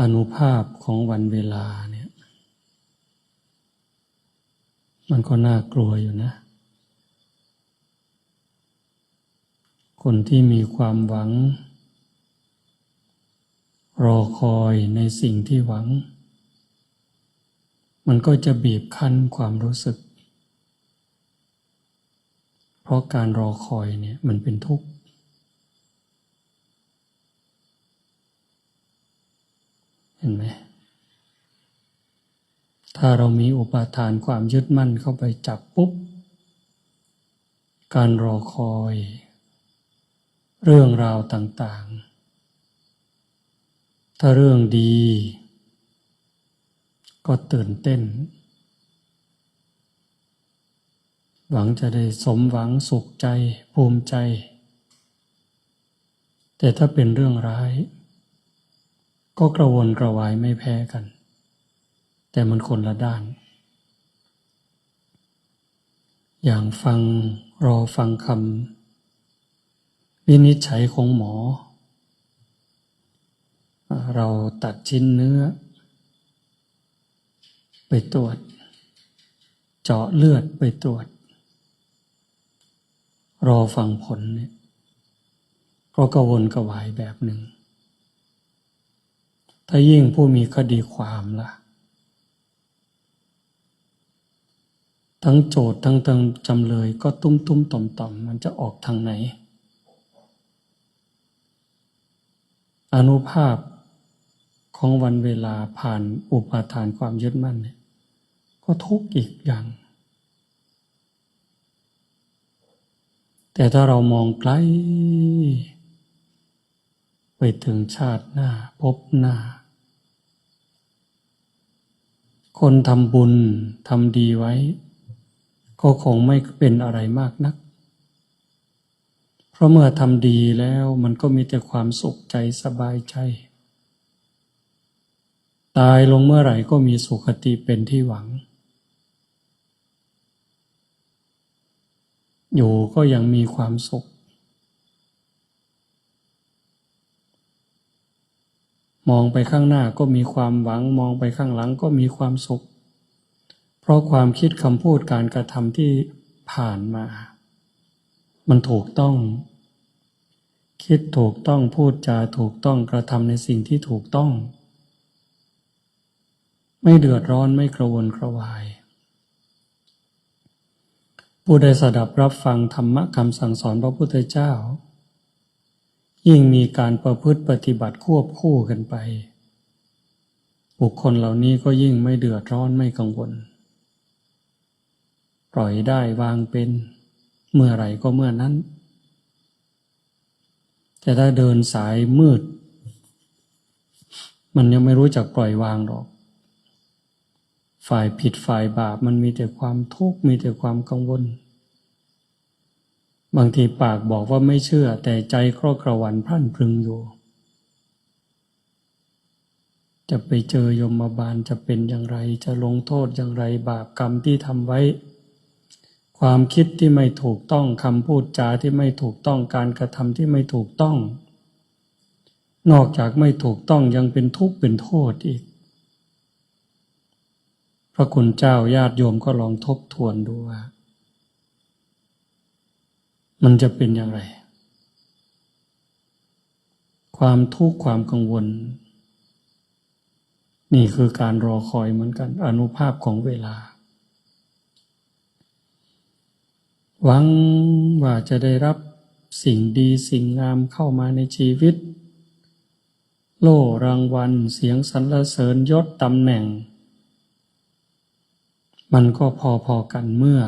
อนุภาพของวันเวลาเนี่ย มันก็น่ากลัวอยู่นะ คนที่มีความหวัง รอคอยในสิ่งที่หวัง มันก็จะบีบคั้นความรู้สึก เพราะการรอคอยเนี่ยมันเป็นทุกข์ เห็นไหมถ้าเรามีอุปาทานความยึดมั่นเข้าไปจับปุ๊บ การรอคอย เรื่องราวต่างๆ ถ้าเรื่องดี ก็ตื่นเต้น หวังจะได้สมหวังสุขใจภูมิใจ แต่ถ้าเป็นเรื่องร้าย ก็กระวนกระวายไม่แพ้กัน แต่มันคนละด้าน อย่างฟังรอฟังคำวินิจฉัยของหมอ เราตัดชิ้นเนื้อ ไปตรวจ เจาะเลือดไปตรวจ รอฟังผลเนี่ยก็กระวนกระวายแบบหนึ่ง ถ้ายิ่งผู้มีคดีความล่ะ ทั้งโจทย์ทั้งตังจำเลยก็ตุ้มตุ้มต่อมต่อมมันจะออกทางไหน อนุภาพของวันเวลาผ่านอุปาทานความยึดมั่นเนี่ยก็ทุกข์อีกอย่าง แต่ถ้าเรามองไกล ไปถึงชาติหน้าพบหน้า คนทำบุญทำดีไว้ ก็คงไม่เป็นอะไรมากนัก เพราะเมื่อทำดีแล้วมันก็มีแต่ความสุขใจสบายใจ ตายลงเมื่อไหร่ก็มีสุขติเป็นที่หวัง อยู่ก็ยังมีความสุข มองไปข้างหน้าก็มีความหวัง มองไปข้างหลังก็มีความสุข เพราะความคิดคำพูดการกระทำที่ผ่านมา มันถูกต้อง คิดถูกต้องพูดจาถูกต้องกระทำในสิ่งที่ถูกต้อง ไม่เดือดร้อนไม่กระวนกระวาย ผู้ใดสดับรับฟังธรรมะคำสั่งสอนพระพุทธเจ้า ยิ่งมีการประพฤติปฏิบัติควบคู่กันไป บุคคลเหล่านี้ก็ยิ่งไม่เดือดร้อนไม่กังวล ปล่อยได้วางเป็น เมื่อไหร่ก็เมื่อนั้น แต่ถ้าเดินสายมืด มันยังไม่รู้จักปล่อยวางหรอก ฝ่ายผิดฝ่ายบาปมันมีแต่ความทุกข์มีแต่ความกังวล บางทีปากบอกว่าไม่เชื่อ แต่ใจครอบกระวันพรั่นพรึงอยู่ จะไปเจอยมบาลจะเป็นอย่างไร จะลงโทษอย่างไรบาปกรรมที่ทำไว้ ความคิดที่ไม่ถูกต้องคำพูดจาที่ไม่ถูกต้องการกระทำที่ไม่ถูกต้อง นอกจากไม่ถูกต้องยังเป็นทุกข์เป็นโทษอีก พระคุณเจ้าญาติโยมก็ลองทบทวนดูว่า มันจะเป็นอย่างไร ความทุกข์ความกังวล นี่คือการรอคอยเหมือนกัน อนุภาพของเวลา หวังว่าจะได้รับสิ่งดีสิ่งงามเข้ามาในชีวิต โล่รางวัลเสียงสรรเสริญยศตำแหน่ง มันก็พอๆกันเมื่อ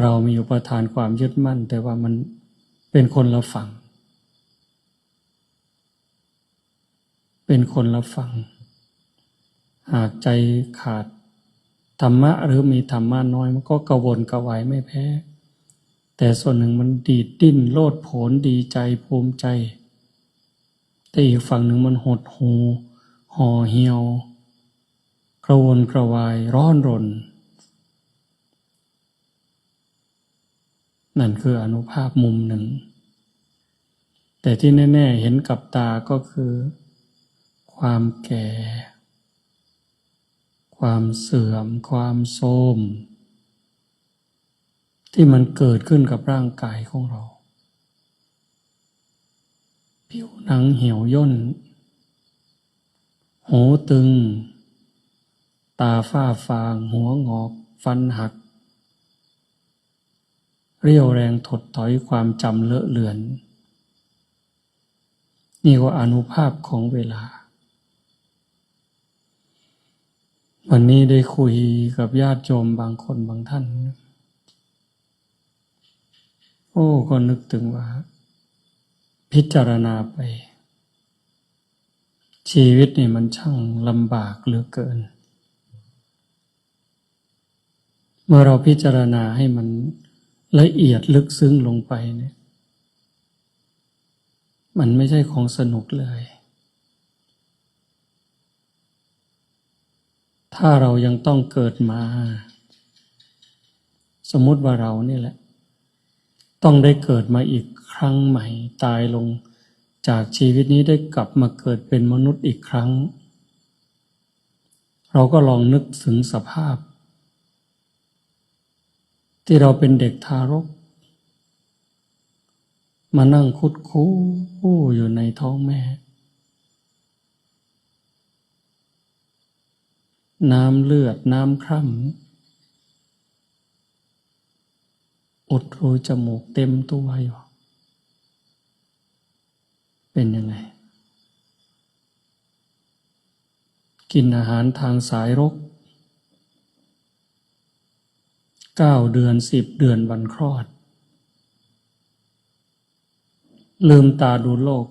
เรามีอุปทานความยึดมั่น แต่ว่ามันเป็นคนละฝั่ง เป็นคนละฝั่ง หากใจขาดธรรมะหรือมีธรรมะน้อยมันก็กระวนกระวายไม่แพ้ แต่ส่วนหนึ่งมันดีดดิ้นโลดโผนดีใจภูมิใจ แต่อีกฝั่งหนึ่งมันหดหูห่อเหี่ยว กระวนกระวายร้อนรน นั่นคืออนุภาพมุมหนึ่ง แต่ที่แน่ ๆ เห็นกับตาก็คือ ความแก่ ความเสื่อม ความโทรมที่มันเกิดขึ้นกับร่างกายของเรา ผิวหนังเหี่ยวย่น หูตึง ตาฝ้าฟาง หัวงอก ฟันหัก เรี่ยวแรงถดถอยความจำเลอะเลือน นี่ก็อนุภาพของเวลา วันนี้ได้คุยกับญาติโยมบางคนบางท่าน โอ้ก็นึกถึงว่า พิจารณาไป ชีวิตนี่มันช่างลำบากเหลือเกินเมื่อเราพิจารณาให้มัน ละเอียดลึกซึ้งลงไปเนี่ย มันไม่ใช่ของสนุกเลย ถ้าเรายังต้องเกิดมา สมมติว่าเรานี่แหละ ต้องได้เกิดมาอีกครั้งใหม่ ตายลงจากชีวิตนี้ได้กลับมาเกิดเป็นมนุษย์อีกครั้ง เราก็ลองนึกถึงสภาพ ที่เราเป็นเด็กทารก มานั่งคุดคู้อยู่ในท้องแม่ น้ำเลือดน้ำคร่ำอุดรูจมูกเต็มตัวอยู่เป็นยังไง กินอาหารทางสายรก เก้าเดือนสิบเดือนวันคลอด ลืมตาดูโลก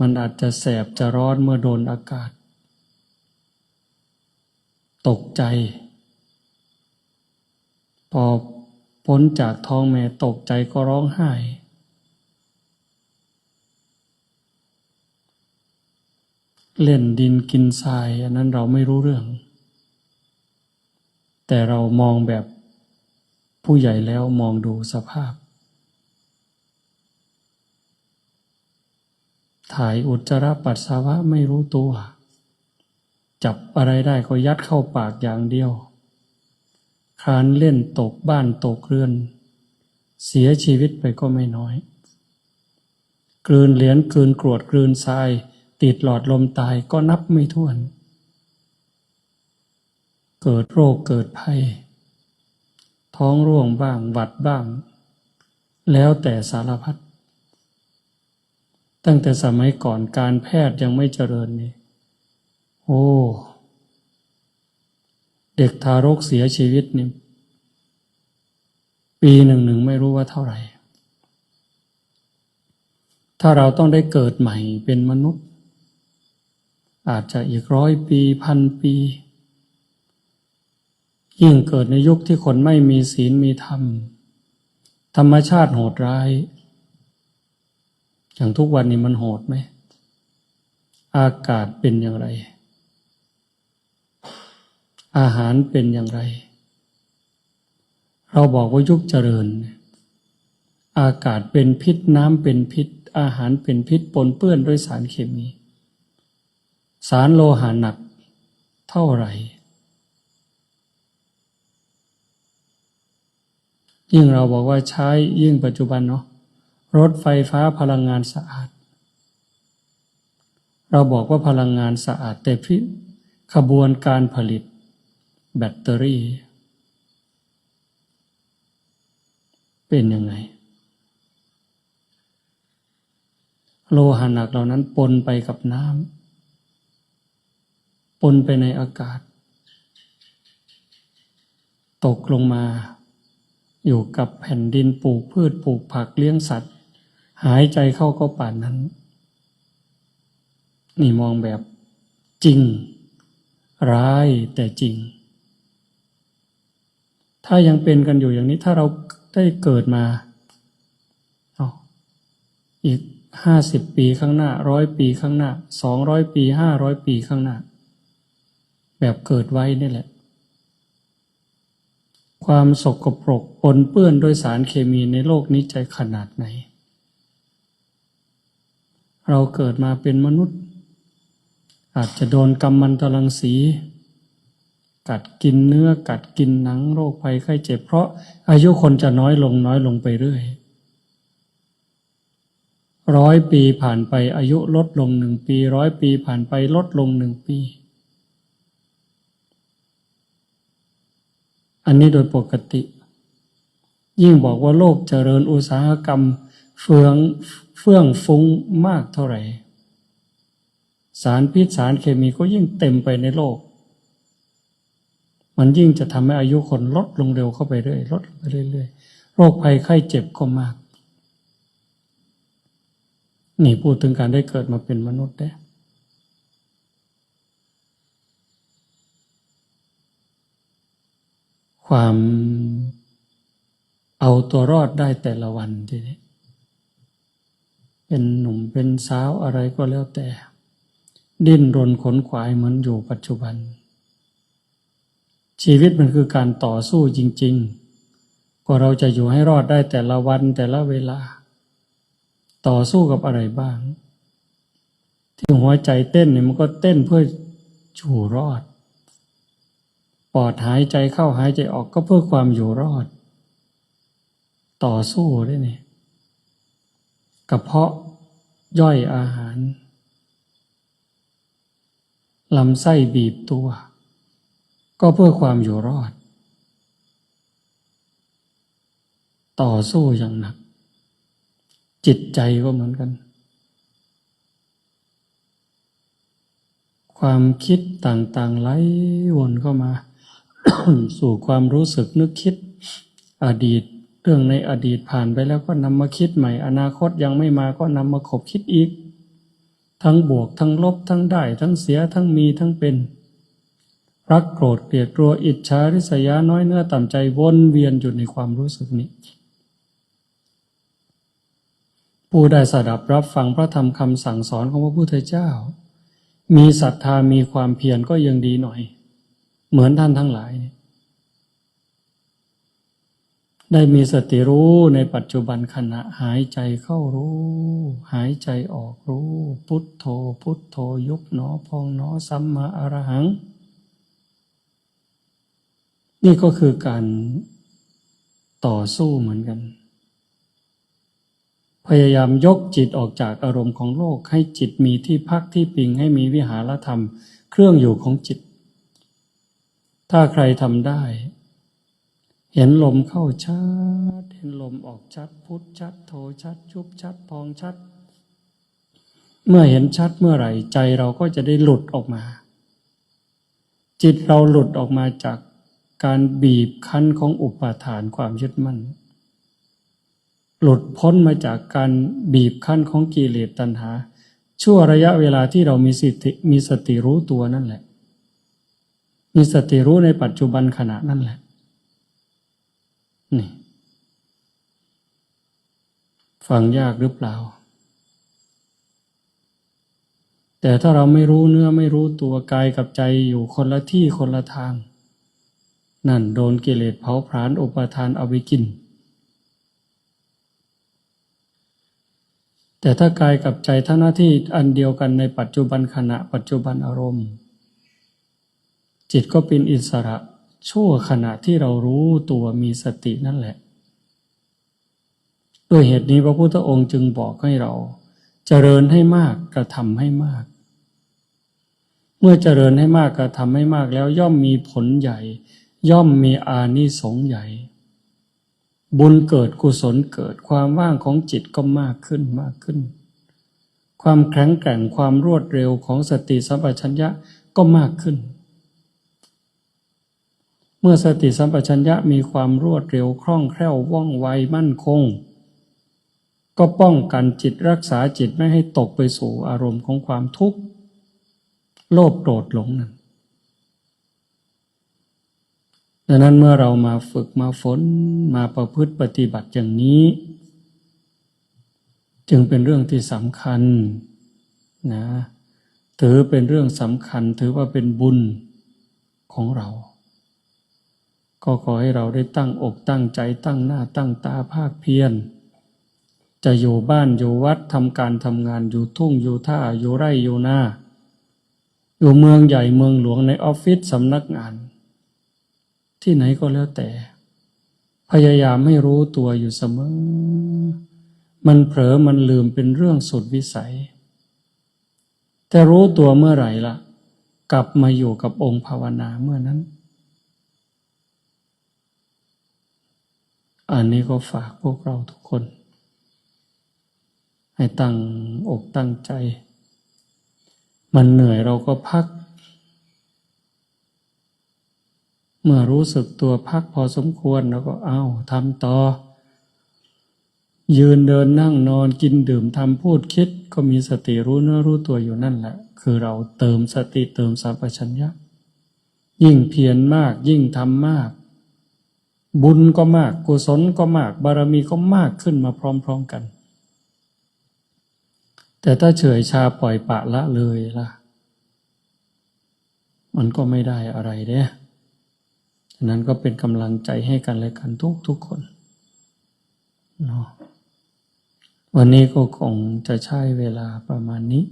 มันอาจจะแสบจะร้อนเมื่อโดนอากาศ ตกใจ พอพ้นจากท้องแม่ตกใจก็ร้องไห้ เล่นดินกินทราย อันนั้นเราไม่รู้เรื่อง แต่เรามองแบบผู้ใหญ่แล้วมองดูสภาพ ถ่ายอุจจาระปัสสาวะไม่รู้ตัว จับอะไรได้ก็ยัดเข้าปากอย่างเดียว คลานเล่นตกบ้านตกเรือน เสียชีวิตไปก็ไม่น้อย กลืนเหรียญกลืนกรวดกลืนทราย ติดหลอดลมตายก็นับไม่ถ้วน เกิดโรคเกิดภัย ท้องร่วงบ้างหวัดบ้าง แล้วแต่สารพัดตั้งแต่สมัยก่อนการแพทย์ยังไม่เจริญนี่โอ้เด็กทารกเสียชีวิตนี่ปีหนึ่งหนึ่งไม่รู้ว่าเท่าไหร่ ถ้าเราต้องได้เกิดใหม่เป็นมนุษย์ อาจจะอีกร้อยปีพันปี ยิ่งเกิดในยุคที่คนไม่มีศีลมีธรรม ธรรมชาติโหดร้าย อย่างทุกวันนี้มันโหดไหม อากาศเป็นอย่างไร อาหารเป็นอย่างไร เราบอกว่ายุคเจริญ อากาศเป็นพิษน้ำเป็นพิษ อาหารเป็นพิษปนเปื้อนด้วยสารเคมี สารโลหะหนักเท่าไหร่ ยิ่งเราบอกว่าใช้ยิ่งปัจจุบันเนาะรถไฟฟ้าพลังงานสะอาด เราบอกว่าพลังงานสะอาด แต่พิขบวนการผลิตแบตเตอรี่ เป็นยังไง โลหะหนักเหล่านั้นปนไปกับน้ำปนไปในอากาศ ตกลงมา อยู่กับแผ่นดินปลูกพืชปลูกผักเลี้ยงสัตว์ หายใจเข้าก็ป่านนั้น นี่มองแบบจริง ร้ายแต่จริง ถ้ายังเป็นกันอยู่อย่างนี้ถ้าเราได้เกิดมาอีกห้าสิบปีข้างหน้าร้อยปีข้างหน้าสองร้อยปีห้าร้อยปีข้างหน้า แบบเกิดไว้นี่แหละ ความสกปรกปนเปื้อนด้วยสารเคมีในโลกนี้ใจขนาดไหน เราเกิดมาเป็นมนุษย์ อาจจะโดนกำมันตรังสี กัดกินเนื้อกัดกินหนังโรคภัยไข้เจ็บ เพราะอายุคนจะน้อยลงน้อยลงไปเรื่อยร้อยปีผ่านไปอายุลดลงหนึ่งปี ร้อยปีผ่านไปลดลงหนึ่งปี อันนี้โดยปกติ ยิ่งบอกว่าโลกเจริญอุตสาหกรรม เฟืองเฟื่องฟุ้งมากเท่าไหร่ สารพิษสารเคมีก็ยิ่งเต็มไปในโลก มันยิ่งจะทำให้อายุคนลดลงเร็วเข้าไปเรื่อยลดลไปเรื่อยๆโรคภัยไข้เจ็บก็มาก นี่พูดถึงการได้เกิดมาเป็นมนุษย์ได้ ความเอาตัวรอดได้แต่ละวันทีนี้เป็นหนุ่มเป็นสาวอะไรก็แล้วแต่ ดิ้นรนขนขวายเหมือนอยู่ปัจจุบัน ชีวิตมันคือการต่อสู้จริง ๆ กว่าเราจะอยู่ให้รอดได้แต่ละวันแต่ละเวลา ต่อสู้กับอะไรบ้าง ที่หัวใจเต้นเนี่ยมันก็เต้นเพื่ออยู่รอด ปอดหายใจเข้าหายใจออกก็เพื่อความอยู่รอด ต่อสู้ได้เนี่ยกระเพาะย่อยอาหารลำไส้บีบตัว ก็เพื่อความอยู่รอด ต่อสู้อย่างหนัก จิตใจก็เหมือนกัน ความคิดต่างๆไหลวนเข้ามา สู่ความรู้สึกนึกคิด อดีต เรื่องในอดีตผ่านไปแล้วก็นำมาคิดใหม่ อนาคตยังไม่มาก็นำมาขบคิดอีก ทั้งบวกทั้งลบทั้งได้ ทั้งเสียทั้งมีทั้งเป็น รักโกรธเกลียดกลัวอิจฉาริษยาน้อยเนื้อต่ำใจวนเวียนอยู่ในความรู้สึกนี้ผู้ได้สดับรับฟังพระธรรมคำสั่งสอนของพระพุทธเจ้า มีศรัทธามีความเพียรก็ยังดีหน่อย เหมือนท่านทั้งหลาย ได้มีสติรู้ในปัจจุบันขณะหายใจเข้ารู้ หายใจออกรู้ พุทโธ พุทโธยุบหนอพองหนอสัมมาอรหัง นี่ก็คือการต่อสู้เหมือนกัน พยายามยกจิตออกจากอารมณ์ของโลกให้จิตมีที่พักที่ปิงให้มีวิหารธรรม เครื่องอยู่ของจิต ถ้าใครทำได้ เห็นลมเข้าชัด เห็นลมออกชัด พุทธชัด โทชัดยุบชัด พองชัด เมื่อเห็นชัดเมื่อไหร่ ใจเราก็จะได้หลุดออกมา จิตเราหลุดออกมาจากการบีบคั้นของอุปาทานความยึดมั่น หลุดพ้นมาจากการบีบคั้นของกิเลสตัณหา ชั่วระยะเวลาที่เรามีสติมีสติรู้ตัวนั่นแหละ มีสติรู้ในปัจจุบันขณะนั่นแหละ นี่ ฟังยากหรือเปล่า แต่ถ้าเราไม่รู้เนื้อไม่รู้ตัวกายกับใจอยู่คนละที่คนละทาง นั่นโดนกิเลสเผาผลาญอุปทานเอาไปกินแต่ถ้ากายกับใจท่าหน้าที่อันเดียวกันในปัจจุบันขณะปัจจุบันอารมณ์ จิตก็เป็นอิสระ ชั่วขณะที่เรารู้ตัวมีสตินั่นแหละด้วยเหตุนี้พระพุทธองค์จึงบอกให้เรา เจริญให้มากกระทำให้มาก เมื่อเจริญให้มากกระทำให้มากแล้วย่อมมีผลใหญ่ ย่อมมีอานิสงส์ใหญ่ บุญเกิดกุศลเกิดความว่างของจิตก็มากขึ้นมากขึ้น ความแข็งแกร่งความรวดเร็วของสติสัมปชัญญะก็มากขึ้น มื่อสติสัมปชัญญะมีความรวดเร็วคล่องแคล่วว่องไวมั่นคง ก็ป้องกันจิตรักษาจิตไม่ให้ตกไปสู่อารมณ์ของความทุกข์ โลภโกรธหลงนั้นดังนั้นเมื่อเรามาฝึกมาฝนมาประพฤติปฏิบัติอย่างนี้ จึงเป็นเรื่องที่สำคัญนะถือเป็นเรื่องสำคัญถือว่าเป็นบุญของเรา ก็ขอให้เราได้ตั้งอกตั้งใจตั้งหน้าตั้งตาภาคเพียรจะอยู่บ้านอยู่วัดทำการทำงานอยู่ทุ่งอยู่ท่าอยู่ไร่อยู่นาอยู่เมืองใหญ่เมืองหลวงในออฟฟิศสำนักงาน ที่ไหนก็แล้วแต่ พยายามให้รู้ตัวอยู่เสมอ มันเผลอมันลืมเป็นเรื่องสุดวิสัย แต่รู้ตัวเมื่อไหร่ล่ะ กลับมาอยู่กับองค์ภาวนาเมื่อนั้น อันนี้ก็ฝากพวกเราทุกคน ให้ตั้งอกตั้งใจ มันเหนื่อยเราก็พัก เมื่อรู้สึกตัวพักพอสมควรแล้วก็เอาทำต่อ ยืนเดินนั่งนอนกินดื่มทำพูดคิด ก็มีสติรู้เนื้อรู้ตัวอยู่นั่นแหละ คือเราเติมสติเติมสัมปชัญญะยิ่งเพียรมากยิ่งทำมาก บุญก็มาก กุศลก็มาก บารมีก็มากขึ้นมาพร้อม ๆกัน แต่ถ้าเฉยชาปล่อยปะละเลยล่ะ มันก็ไม่ได้อะไรเด้ฉะนั้นก็เป็นกำลังใจให้กันและกันทุกทุกคนเนาะวันนี้ก็คงจะใช้เวลาประมาณนี้